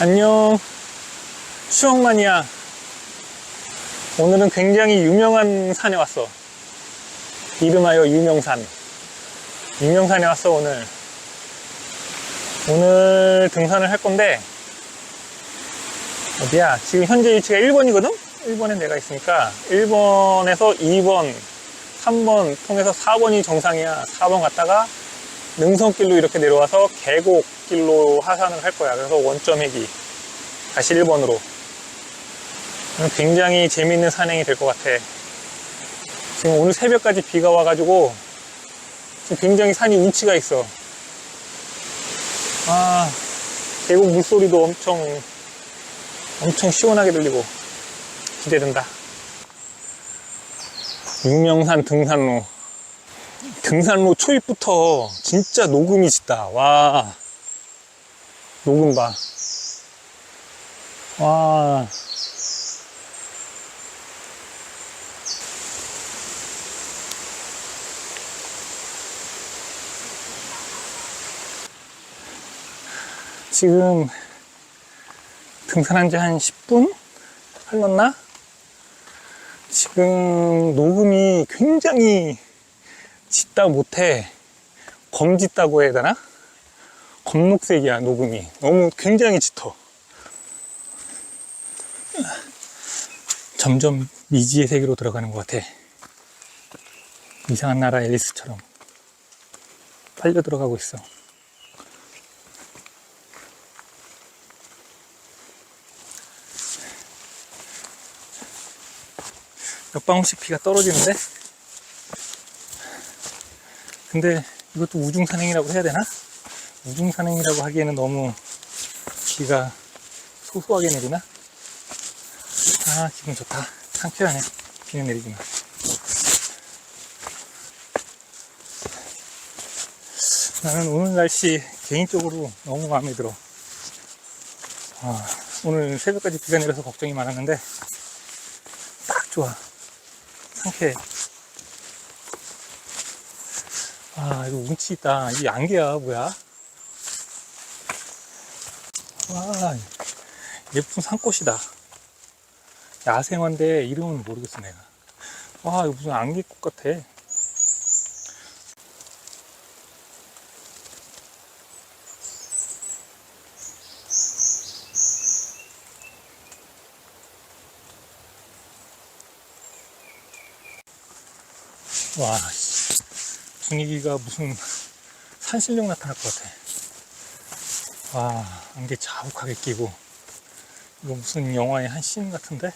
안녕. 추억마니아. 오늘은 굉장히 유명한 산에 왔어. 이름하여 유명산. 유명산에 왔어, 오늘. 오늘 등산을 할 건데, 어디야? 지금 현재 위치가 1번이거든? 1번에 내가 있으니까, 1번에서 2번, 3번 통해서 4번이 정상이야. 4번 갔다가, 능선길로 이렇게 내려와서 계곡길로 하산을 할 거야. 그래서 원점 회기. 다시 1번으로. 굉장히 재밌는 산행이 될 것 같아. 지금 오늘 새벽까지 비가 와가지고 지금 굉장히 산이 운치가 있어. 아, 계곡 물소리도 엄청, 엄청 시원하게 들리고 기대된다. 유명산 등산로. 등산로 초입부터 진짜 녹음이 짙다. 와. 녹음 봐. 와. 지금 등산한 지 한 10분 흘렀나? 지금 녹음이 굉장히 짙다 못해 검짙다고 해야 되나? 검록색이야 녹음이 너무 굉장히 짙어 점점 미지의 세계로 들어가는 것 같아 이상한 나라 앨리스처럼 빨려 들어가고 있어 몇 방울씩 비가 떨어지는데 근데 이것도 우중산행이라고 해야 되나? 우중산행이라고 하기에는 너무 비가 소소하게 내리나? 아 기분 좋다. 상쾌하네. 비는 내리지만 나는 오늘 날씨 개인적으로 너무 마음에 들어. 아, 오늘 새벽까지 비가 내려서 걱정이 많았는데 딱 좋아. 상쾌해. 아 이거 운치 있다. 이게 안개야 뭐야? 와 예쁜 산꽃이다 야생화인데 이름은 모르겠어 내가 와 이거 무슨 안개꽃 같아 와 씨. 분위기가 무슨 산신령 나타날 것 같아 와 안개 자욱하게 끼고 이거 무슨 영화의 한 씬 같은데?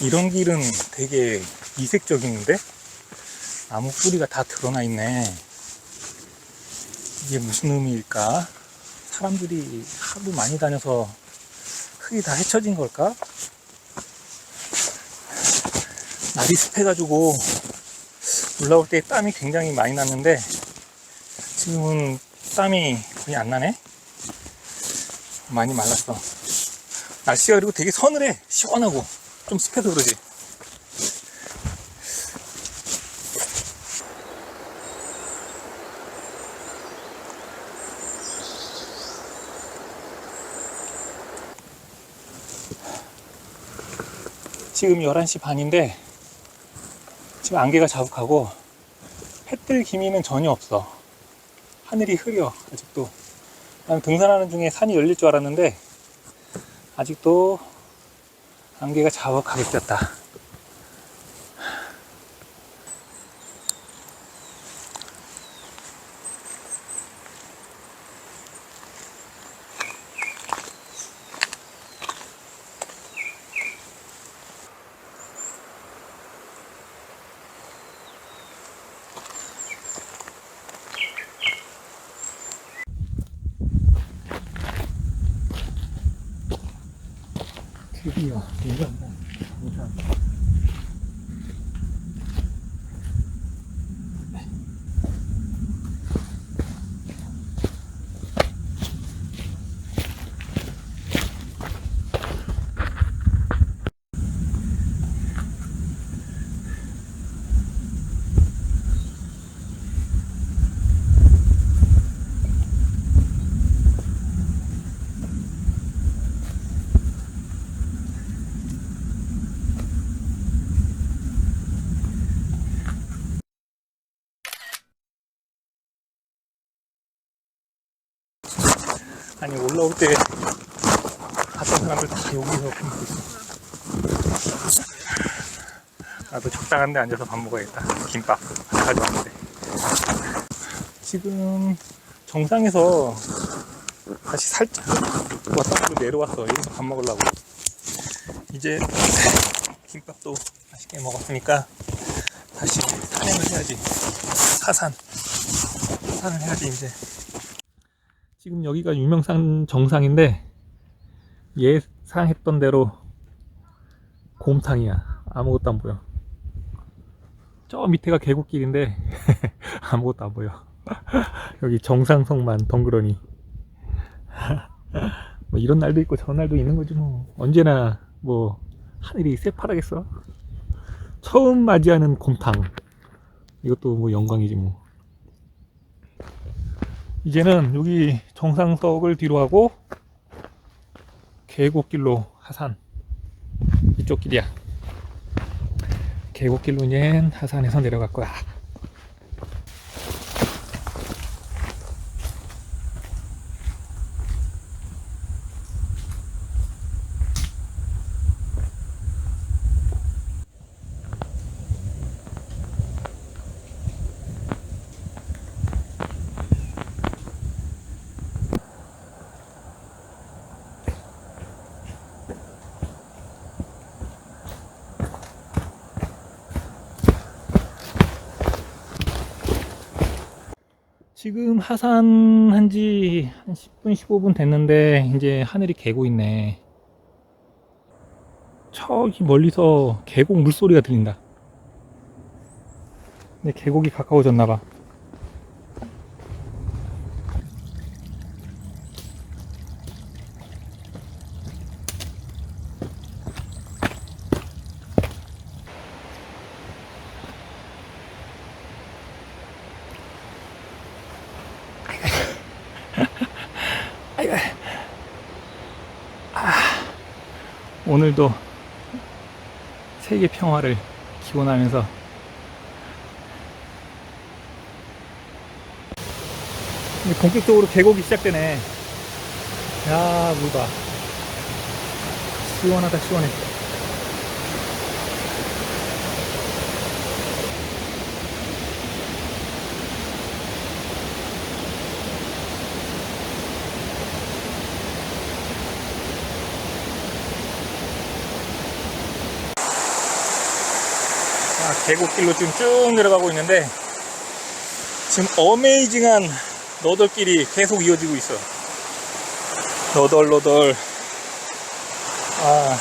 이런 길은 되게 이색적인데? 나무 뿌리가 다 드러나 있네. 이게 무슨 의미일까? 사람들이 하도 많이 다녀서 흙이 다 헤쳐진 걸까? 날이 습해가지고 올라올 때 땀이 굉장히 많이 났는데 지금은 땀이 거의 안 나네? 많이 말랐어. 날씨가 그리고 되게 서늘해. 시원하고. 좀 습해서 그러지. 지금 11시 반인데 지금 안개가 자욱하고 해뜰 기미는 전혀 없어. 하늘이 흐려 아직도. 난 등산하는 중에 산이 열릴 줄 알았는데 아직도 안개가 자욱하게 꼈다. 아니 올라올 때 봤던 사람들 다 여기서 밥 먹고 있어. 나도 적당한 데 앉아서 밥 먹어야겠다. 김밥 가져왔는데. 지금 정상에서 다시 살짝 왔다가 내려왔어. 여기서 밥 먹으려고. 이제 김밥도 맛있게 먹었으니까 다시 산행을 해야지. 사산. 사산을 해야지 이제. 지금 여기가 유명산 정상인데 예상했던 대로 곰탕이야. 아무것도 안 보여. 저 밑에가 계곡길인데 아무것도 안 보여. 여기 정상성만 덩그러니. 뭐 이런 날도 있고 저런 날도 있는 거지 뭐. 언제나 뭐 하늘이 새파랗겠어. 처음 맞이하는 곰탕. 이것도 뭐 영광이지 뭐. 이제는 여기 정상석을 뒤로 하고 계곡길로 하산. 이쪽 길이야. 계곡길로 이제 하산에서 내려갈 거야 지금 하산한 지 한 10분 15분 됐는데 이제 하늘이 개고 있네. 저기 멀리서 계곡 물소리가 들린다. 근데 계곡이 가까워졌나 봐 아이고. 아, 오늘도 세계 평화를 기원하면서 본격적으로 계곡이 시작되네. 야, 물 봐. 시원하다, 시원해. 계곡길로 지금 쭉 내려가고 있는데 지금 어메이징한 너덜길이 계속 이어지고 있어. 너덜너덜. 아.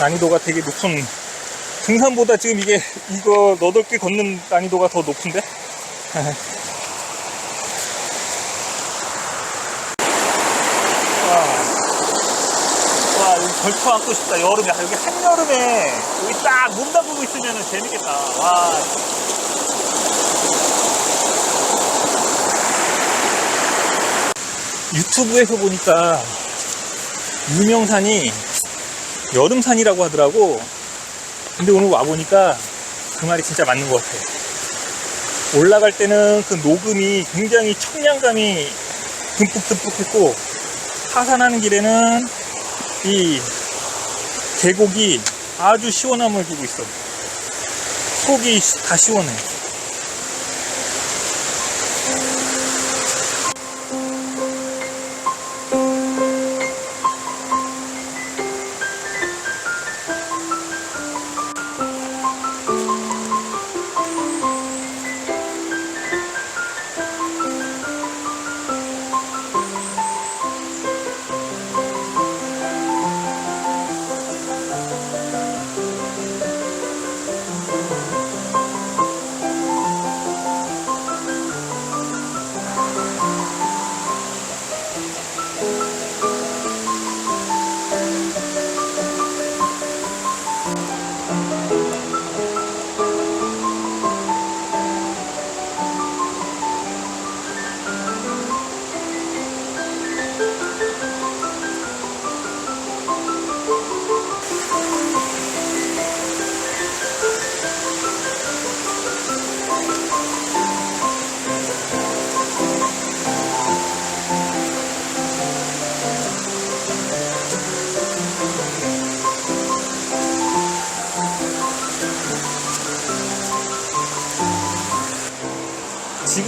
난이도가 되게 높은 등산보다 지금 이게 이거 너덜길 걷는 난이도가 더 높은데? 와 여기 걸터 앉고 싶다 여름에. 아, 여기 한여름에 여기 딱문 닫고 있으면 재밌겠다. 와. 유튜브에서 보니까 유명산이 여름산이라고 하더라고. 근데 오늘 와보니까 그 말이 진짜 맞는 것 같아. 올라갈 때는 그 녹음이 굉장히 청량감이 듬뿍듬뿍 했고 하산하는 길에는 이 계곡이 아주 시원함을 주고 있어. 속이 시- 다 시원해.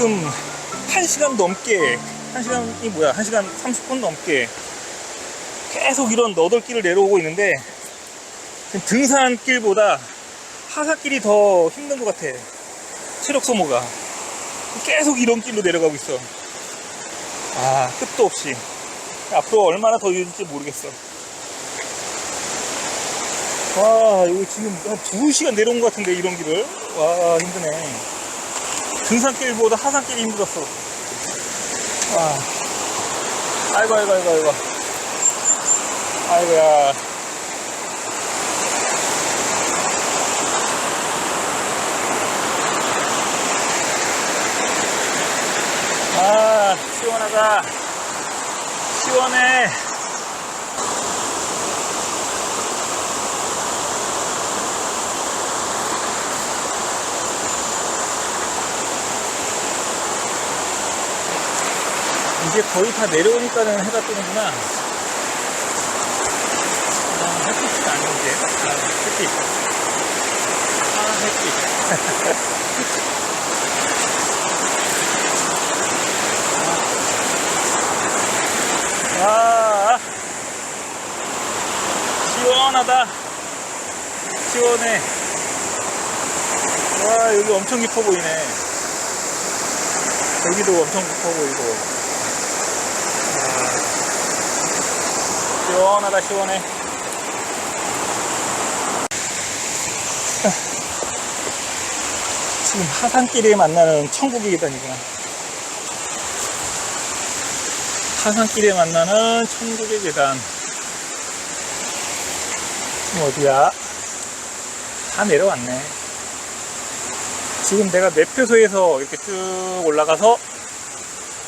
지금 1시간 넘게 1시간이 뭐야? 1시간 30분 넘게 계속 이런 너덜길을 내려오고 있는데 등산길보다 하산길이 더 힘든 것 같아. 체력 소모가. 계속 이런 길로 내려가고 있어. 아 끝도 없이. 앞으로 얼마나 더 이어질지 모르겠어. 와 여기 지금 한 2시간 내려온 것 같은데 이런 길을? 와 힘드네 등산길보다 하산길이 힘들었어. 와 아이고 아이고 아이고 아이고. 아이고야. 아 시원하다. 시원해 이제 거의 다 내려오니까는 해가 뜨는구나. 아, 햇빛이 아닌데. 아, 햇빛. 아, 햇빛. 아, 시원하다. 시원해. 와, 여기 엄청 깊어 보이네. 여기도 엄청 깊어 보이고. 시원하다 시원해. 지금 하산길에 만나는 계단이구나 하산길에 만나는 천국의 계단. 지금 어디야? 다 내려왔네. 지금 내가 매표소에서 이렇게 쭉 올라가서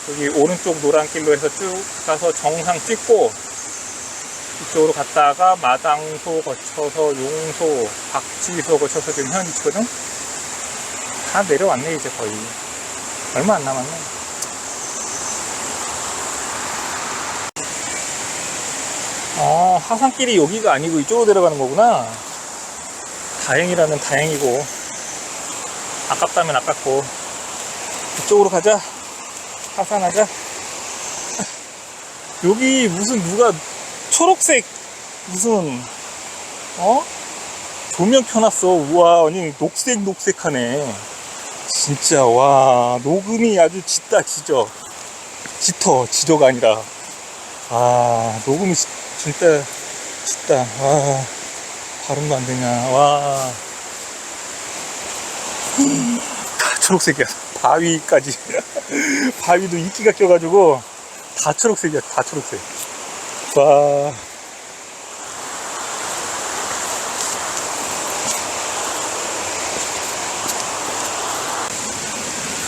여기 오른쪽 노란 길로 해서 쭉 가서 정상 찍고 이쪽으로 갔다가 마당소 거쳐서 용소, 박지소 거쳐서 지금 현위치거든? 다 내려왔네, 이제 거의. 얼마 안 남았네. 아, 하산길이 여기가 아니고 이쪽으로 내려가는 거구나. 다행이라면 다행이고, 아깝다면 아깝고, 이쪽으로 가자. 하산하자. 여기 무슨 누가 초록색 무슨 어? 조명 켜놨어. 우와 아니 녹색 녹색하네. 진짜 와 녹음이 아주 짙다 지져 짙어 지저가 아니라. 아 녹음이 지- 진짜 짙다. 와 발음도 안 되냐. 와. 다 초록색이야. 바위까지. 바위도 이끼가 껴가지고 다 초록색이야 다 초록색 와.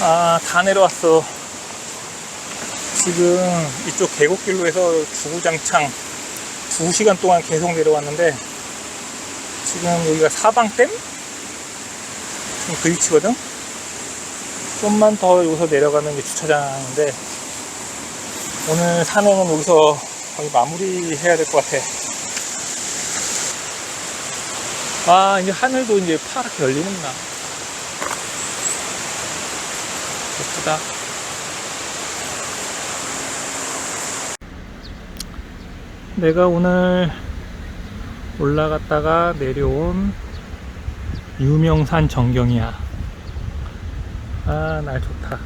아, 다 내려왔어. 지금 이쪽 계곡길로 해서 주구장창 2시간 동안 계속 내려왔는데 지금 여기가 사방댐? 지금 그 위치거든? 좀만 더 여기서 내려가면 이제 주차장인데 오늘 산행은 여기서 거의 마무리 해야 될 것 같아. 아, 이제 하늘도 이제 파랗게 열리는구나. 예쁘다. 내가 오늘 올라갔다가 내려온 유명산 전경이야. 아, 날 좋다.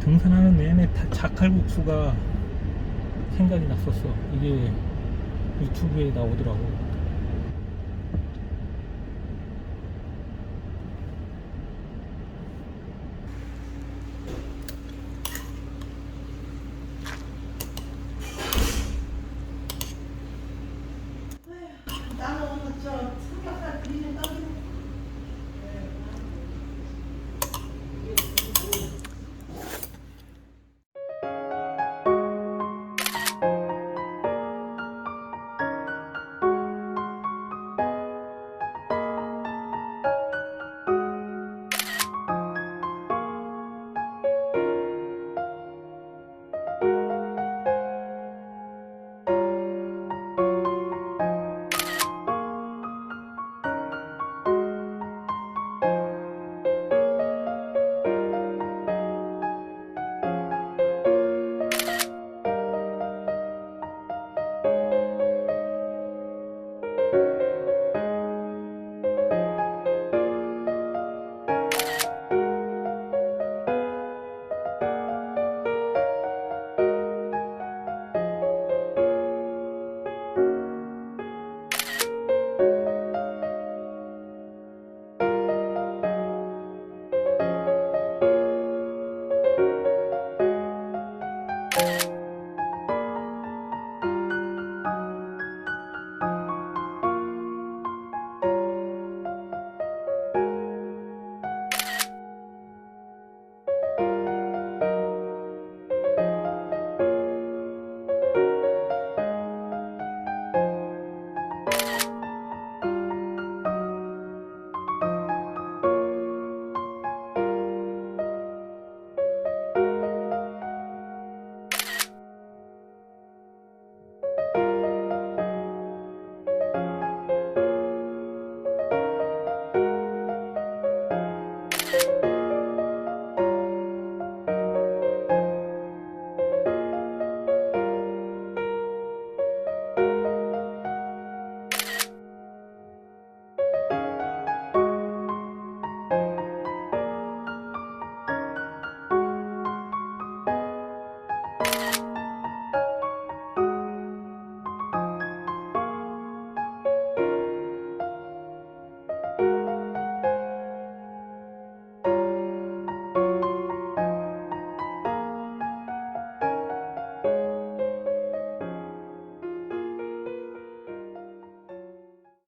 등산하는 내내 다 자칼국수가 생각이 났었어. 이게 유튜브에 나오더라고.